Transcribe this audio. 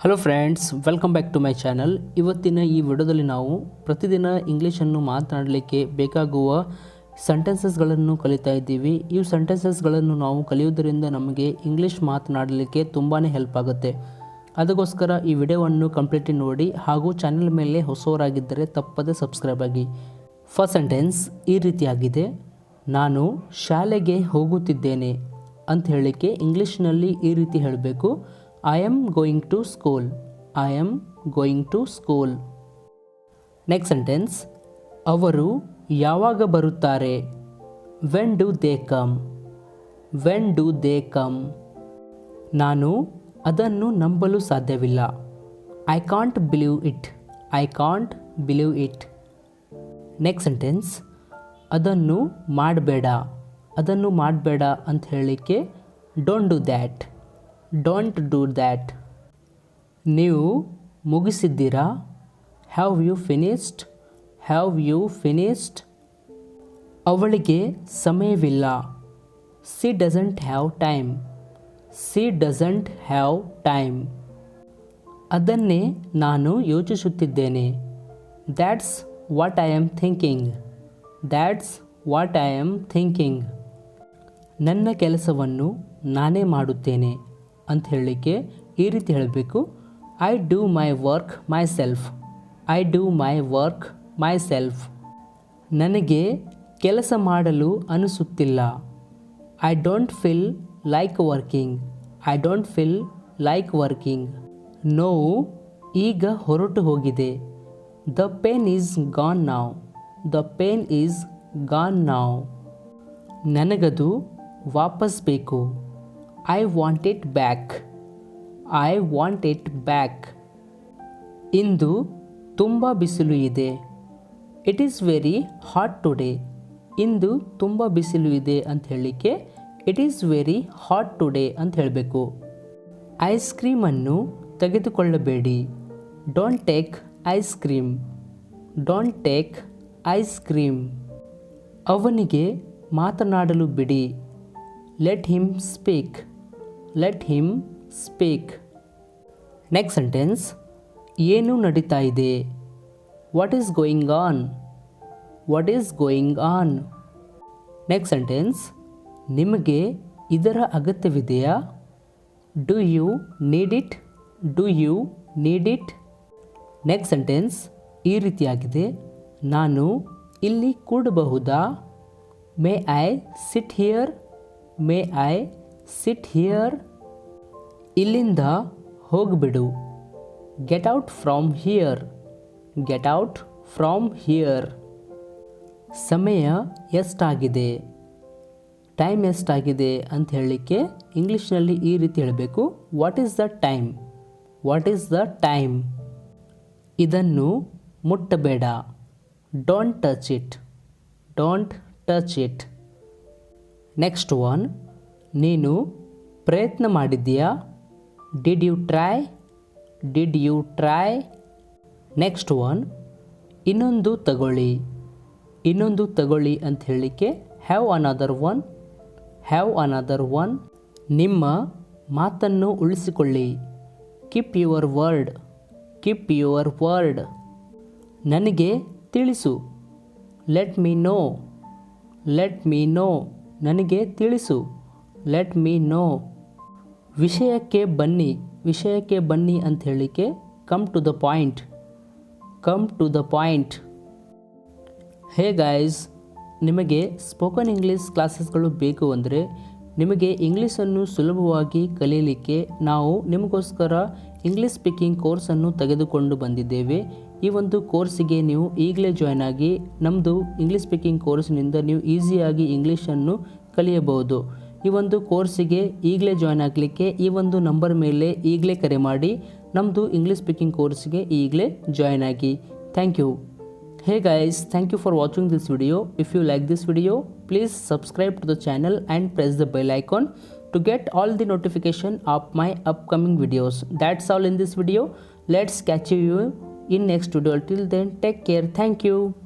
Hello friends welcome back to my channel ಇವತ್ತಿನ ಈ ವಿಡಿಯೋದಲ್ಲಿ ನಾವು ಪ್ರತಿದಿನ ಇಂಗ್ಲೀಷನ್ನು ಮಾತನಾಡಲಿಕ್ಕೆ ಬೇಕಾಗುವ ಸೆಂಟೆನ್ಸಸ್ಗಳನ್ನು ಕಲಿತಾ ಇದ್ದೀವಿ. ಈ ಸೆಂಟೆನ್ಸಸ್ಗಳನ್ನು ನಾವು ಕಲಿಯುವುದರಿಂದ ನಮಗೆ ಇಂಗ್ಲೀಷ್ ಮಾತನಾಡಲಿಕ್ಕೆ ತುಂಬಾ ಹೆಲ್ಪ್ ಆಗುತ್ತೆ. ಅದಕ್ಕೋಸ್ಕರ ಈ ವಿಡಿಯೋವನ್ನು ಕಂಪ್ಲೀಟ್ ನೋಡಿ ಹಾಗೂ ಚಾನೆಲ್ ಮೇಲೆ ಹೊಸವರಾಗಿದ್ದರೆ ತಪ್ಪದೆ ಸಬ್ಸ್ಕ್ರೈಬ್ ಆಗಿ. ಫಸ್ಟ್ ಸೆಂಟೆನ್ಸ್ ಈ ರೀತಿಯಾಗಿದೆ. ನಾನು ಶಾಲೆಗೆ ಹೋಗುತ್ತಿದ್ದೇನೆ ಅಂತ ಹೇಳಲಿಕ್ಕೆ ಇಂಗ್ಲೀಷ್ನಲ್ಲಿ ಈ ರೀತಿ ಹೇಳಬೇಕು. I am going to school I am going to school next sentence ಅವರು ಯಾವಾಗ ಬರುತ್ತಾರೆ? When do they come when do they come ನಾನು ಅದನ್ನು ನಂಬಲು ಸಾಧ್ಯವಿಲ್ಲ. I can't believe it I can't believe it next sentence ಅದನ್ನು ಮಾಡಬೇಡ. ಅದನ್ನು ಮಾಡಬೇಡ ಅಂತ ಹೇಳಲಿಕ್ಕೆ don't do that don't do that ನೀವು ಮುಗಿಸಿದ್ದೀರಾ? Have you finished have you finished ಅವಳಿಗೆ ಸಮಯವಿಲ್ಲ. She doesn't have time she doesn't have time ಅದನ್ನೇ ನಾನು ಯೋಚಿಸುತ್ತಿದ್ದೇನೆ. That's what I am thinking that's what I am thinking ನನ್ನ ಕೆಲಸವನ್ನು ನಾನೇ ಮಾಡುತ್ತೇನೆ. ಅಂತ ಹೇಳಲಿಕ್ಕೆ ಈ ರೀತಿ ಹೇಳಬೇಕು. I do my work myself I do my work myself ನನಗೆ ಕೆಲಸ ಮಾಡಲು ಅನಿಸುತ್ತಿಲ್ಲ. I don't feel like working I don't feel like working ನೋವು ಈಗ ಹೊರಟು ಹೋಗಿದೆ. The pain is gone now the pain is gone now ನನಗದು ವಾಪಸ್ ಬೇಕು. I want it back I want it back ಇಂದು ತುಂಬ ಬಿಸಿಲು ಇದೆ. It is very hot today ಇಂದು ತುಂಬ ಬಿಸಿಲು ಇದೆ ಅಂತ ಹೇಳಲಿಕ್ಕೆ it is very hot today ಅಂತ ಹೇಳಬೇಕು. ಐಸ್ ಕ್ರೀಮನ್ನು ತೆಗೆದುಕೊಳ್ಳಬೇಡಿ. Don't take ice cream don't take ice cream ಅವನಿಗೆ ಮಾತನಾಡಲು ಬಿಡಿ. Let him speak let him speak next sentence ಏನು ನಡೀತಾ ಇದೆ? What is going on what is going on next sentence ನಿಮಗೆ ಇದರ ಅಗತ್ಯವಿದೆಯಾ? Do you need it do you need it next sentence ಈ ರೀತಿಯಾಗಿದೆ. ನಾನು ಇಲ್ಲಿ ಕೂಡಬಹುದಾ? May I sit here may I sit here ಇಲ್ಲಿಂದ ಹೋಗಿಬಿಡು. Get out from here get out from here ಸಮಯ ಎಷ್ಟಾಗಿದೆ? Time ಎಷ್ಟಾಗಿದೆ ಅಂತ ಹೇಳಲಿಕ್ಕೆ ಇಂಗ್ಲೀಷ್ನಲ್ಲಿ ಈ ರೀತಿ ಹೇಳಬೇಕು. What is the time what is the time ಇದನ್ನು ಮುಟ್ಟಬೇಡ. Don't touch it don't touch it next one ನೀನು ಪ್ರಯತ್ನ ಮಾಡಿದ್ದೀಯಾ? Did you try did you try next one ಇನ್ನೊಂದು ತಗೊಳ್ಳಿ. ಇನ್ನೊಂದು ತಗೊಳ್ಳಿ ಅಂತ ಹೇಳಲಿಕ್ಕೆ have another one have another one ನಿಮ್ಮ ಮಾತನ್ನು ಉಳಿಸಿಕೊಳ್ಳಿ. Keep your word keep your word ನನಗೆ ತಿಳಿಸು. Let me know let me know ನನಗೆ ತಿಳಿಸು. ಲೆಟ್ ಮೀ ನೋ ವಿಷಯಕ್ಕೆ ಬನ್ನಿ ವಿಷಯಕ್ಕೆ ಬನ್ನಿ ಅಂತ ಹೇಳಲಿಕ್ಕೆ come to the point come to the point hey guys ನಿಮಗೆ ಸ್ಪೋಕನ್ ಇಂಗ್ಲೀಷ್ ಕ್ಲಾಸಸ್ಗಳು ಬೇಕು ಅಂದರೆ ನಿಮಗೆ ಇಂಗ್ಲೀಷನ್ನು ಸುಲಭವಾಗಿ ಕಲಿಯಲಿಕ್ಕೆ ನಾವು ನಿಮಗೋಸ್ಕರ ಇಂಗ್ಲೀಷ್ ಸ್ಪೀಕಿಂಗ್ ಕೋರ್ಸನ್ನು ತೆಗೆದುಕೊಂಡು ಬಂದಿದ್ದೇವೆ. ಈ ಒಂದು ಕೋರ್ಸಿಗೆ ನೀವು ಈಗಲೇ ಜಾಯ್ನ್ ಆಗಿ ನಮ್ಮದು ಇಂಗ್ಲೀಷ್ ಸ್ಪೀಕಿಂಗ್ ಕೋರ್ಸ್ನಿಂದ ನೀವು ಈಸಿಯಾಗಿ ಇಂಗ್ಲೀಷನ್ನು ಕಲಿಯಬಹುದು. ಈ ಒಂದು ಕೋರ್ಸಿಗೆ ಈಗಲೇ ಜಾಯ್ನ್ ಆಗಲಿಕ್ಕೆ ಈ ಒಂದು ನಂಬರ್ ಮೇಲೆ ಈಗಲೇ ಕರೆ ಮಾಡಿ ನಮ್ಮದು ಇಂಗ್ಲೀಷ್ ಸ್ಪೀಕಿಂಗ್ ಕೋರ್ಸ್ಗೆ ಈಗಲೇ ಜಾಯ್ನ್ ಆಗಿ thank you hey guys thank you for watching this video if you like this video please subscribe to the channel and press the bell icon to get all the notification of my upcoming videos. That's all in this video. Let's catch you in next video. Till then, take care. Thank you.